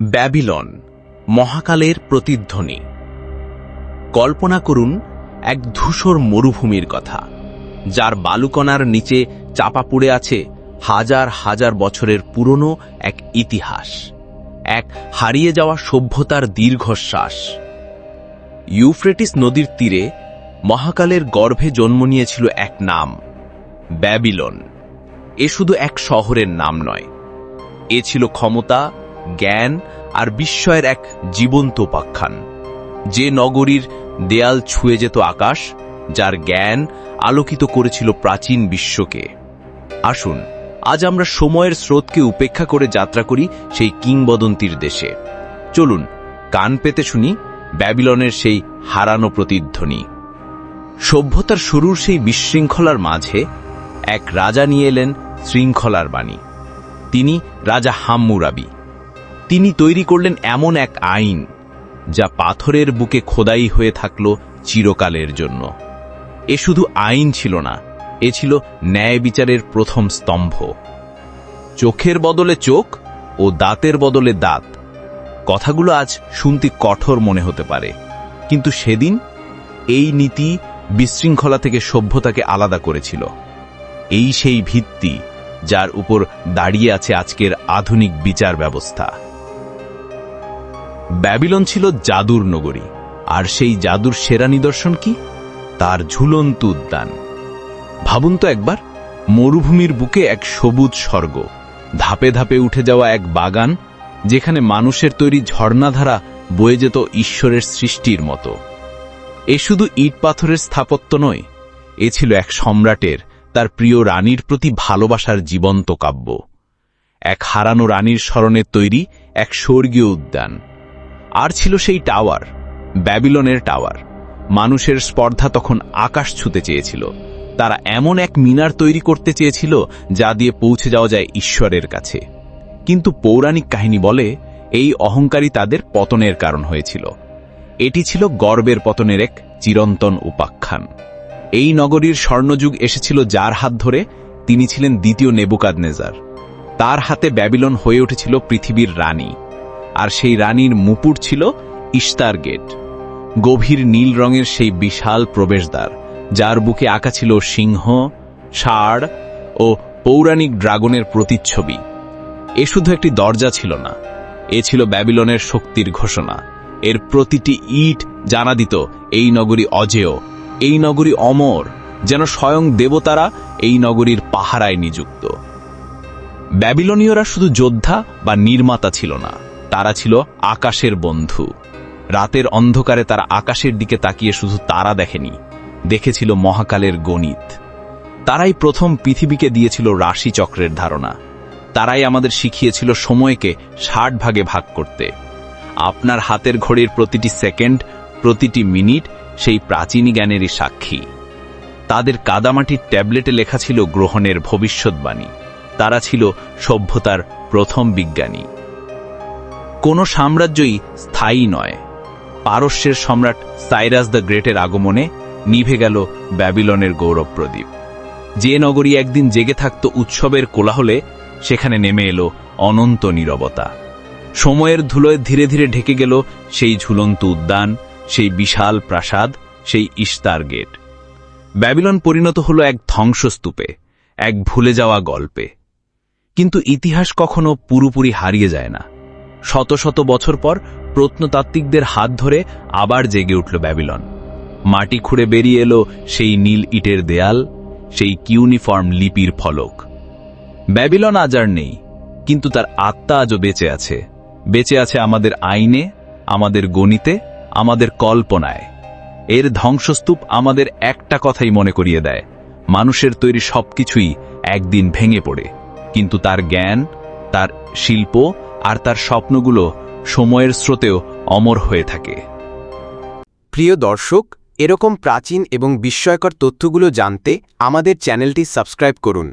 Babylon, মহাকালের প্রতিধ্বনি। কল্পনা করুন এক ধূসর মরুভূমির কথা, যার বালুকণার নিচে চাপা পড়ে আছে হাজার হাজার বছরের পুরনো এক ইতিহাস, এক হারিয়ে যাওয়া সভ্যতার দীর্ঘশ্বাস। ইউফ্রেটিস নদীর তীরে মহাকালের গর্ভে জন্ম নিয়েছিল এক নাম, ব্যাবিলন। এ শুধু এক শহরের নাম নয়, এ ছিল ক্ষমতা জ্ঞান আর বিস্ময়ের এক জীবন্ত উপাখ্যান। যে নগরীর দেয়াল ছুঁয়ে যেত আকাশ, যার জ্ঞান আলোকিত করেছিল প্রাচীন বিশ্বকে। আসুন, আজ আমরা সময়ের স্রোতকে উপেক্ষা করে যাত্রা করি সেই কিংবদন্তির দেশে। চলুন, কান পেতে শুনি ব্যাবিলনের সেই হারানো প্রতিধ্বনি। সভ্যতার শুরুর সেই বিশৃঙ্খলার মাঝে এক রাজা নিয়ে এলেন শৃঙ্খলার বাণী। তিনি রাজা হাম্মুরাবি। তিনি তৈরি করলেন এমন এক আইন, যা পাথরের বুকে খোদাই হয়ে থাকল চিরকালের জন্য। এ শুধু আইন ছিল না, এ ছিল ন্যায় বিচারের প্রথম স্তম্ভ। চোখের বদলে চোখ ও দাঁতের বদলে দাঁত। কথাগুলো আজ শুনতে কঠোর মনে হতে পারে, কিন্তু সেদিন এই নীতি বিশৃঙ্খলা থেকে সভ্যতাকে আলাদা করেছিল। এই সেই ভিত্তি, যার উপর দাঁড়িয়ে আছে আজকের আধুনিক বিচার ব্যবস্থা। ব্যাবিলন ছিল জাদুর নগরী। আর সেই জাদুর সেরা নিদর্শন কি? তার ঝুলন্ত উদ্যান। ভাবুন তো একবার, মরুভূমির বুকে এক সবুজ স্বর্গ। ধাপে ধাপে উঠে যাওয়া এক বাগান, যেখানে মানুষের তৈরি ঝর্ণাধারা বয়ে যেত ঈশ্বরের সৃষ্টির মতো। এ শুধু ইট পাথরের স্থাপত্য নয়, এ ছিল এক সম্রাটের, তার প্রিয় রানীর প্রতি ভালোবাসার জীবন্ত কাব্য। এক হারানো রানীর স্মরণে তৈরি এক স্বর্গীয় উদ্যান। আর ছিল সেই টাওয়ার, ব্যাবিলনের টাওয়ার। মানুষের স্পর্ধা তখন আকাশ ছুতে চেয়েছিল। তারা এমন এক মিনার তৈরি করতে চেয়েছিল, যা দিয়ে পৌঁছে যাওয়া যায় ঈশ্বরের কাছে। কিন্তু পৌরাণিক কাহিনী বলে, এই অহংকারী তাদের পতনের কারণ হয়েছিল। এটি ছিল গর্বের পতনের এক চিরন্তন উপাখ্যান। এই নগরীর স্বর্ণযুগ এসেছিল যার হাত ধরে, তিনি ছিলেন দ্বিতীয় নেবুকাদনেজার। তার হাতে ব্যাবিলন হয়ে উঠেছিল পৃথিবীর রানী। আর সেই রানীর মুপুর ছিল ইস্তার গেট। গভীর নীল রঙের সেই বিশাল প্রবেশদ্বার, যার বুকে আঁকা ছিল সিংহ, ষাড় ও পৌরাণিক ড্রাগনের প্রতিচ্ছবি। এ শুধু একটি দরজা ছিল না, এ ছিল ব্যাবিলনের শক্তির ঘোষণা। এর প্রতিটি ইট জানা দিত এই নগরী অজেয়, এই নগরী অমর, যেন স্বয়ং দেবতারা এই নগরীর পাহারায় নিযুক্ত। ব্যাবিলনীয়রা শুধু যোদ্ধা বা নির্মাতা ছিল না তারা ছিল আকাশের বন্ধু। রাতের অন্ধকারে তারা আকাশের দিকে তাকিয়ে শুধু তারা দেখেনি, দেখেছিল মহাকালের গণিত। তারাই প্রথম পৃথিবীকে দিয়েছিল রাশিচক্রের ধারণা। তারাই আমাদের শিখিয়েছিল সময়কে ষাট ভাগে ভাগ করতে। আপনার হাতের ঘড়ির প্রতিটি সেকেন্ড, প্রতিটি মিনিট সেই প্রাচীন জ্ঞানেরই সাক্ষী। তাদের কাদামাটির ট্যাবলেটে লেখা ছিল গ্রহণের ভবিষ্যৎবাণী। তারা ছিল সভ্যতার প্রথম বিজ্ঞানী। কোনো সাম্রাজ্যই স্থায়ী নয়। পারস্যের সম্রাট সাইরাস দ্য গ্রেটের আগমনে নিভে গেল ব্যাবিলনের গৌরব প্রদীপ যে নগরী একদিন জেগে থাকত উৎসবের কোলাহলে, সেখানে নেমে এলো অনন্ত নীরবতা। সময়ের ধুলোয় ধীরে ধীরে ঢেকে গেল সেই ঝুলন্ত উদ্যান, সেই বিশাল প্রাসাদ, সেই ইস্তার গেট। ব্যাবিলন পরিণত হলো এক ধ্বংসস্তূপে, এক ভুলে যাওয়া গল্পে। কিন্তু ইতিহাস কখনো পুরোপুরি হারিয়ে যায় না। শত শত বছর পর প্রত্নতাত্ত্বিকদের হাত ধরে আবার জেগে উঠল ব্যাবিলন। মাটি খুঁড়ে বেরিয়ে এলো সেই নীল ইটের দেয়াল, সেই কিউনিফর্ম লিপির ফলক। ব্যাবিলন আজ আর নেই, কিন্তু তার আত্মা আজও বেঁচে আছে। বেঁচে আছে আমাদের আইনে, আমাদের গণিতে, আমাদের কল্পনায়। এর ধ্বংসস্তূপ আমাদের একটা কথাই মনে করিয়ে দেয়, মানুষের তৈরি সবকিছুই একদিন ভেঙে পড়ে, কিন্তু তার জ্ঞান, তার শিল্প আর তার স্বপ্নগুলো সময়ের স্রোতেও অমর হয়ে থাকে। প্রিয় দর্শক, এরকম প্রাচীন এবং বিস্ময়কর তথ্যগুলো জানতে আমাদের চ্যানেলটি সাবস্ক্রাইব করুন।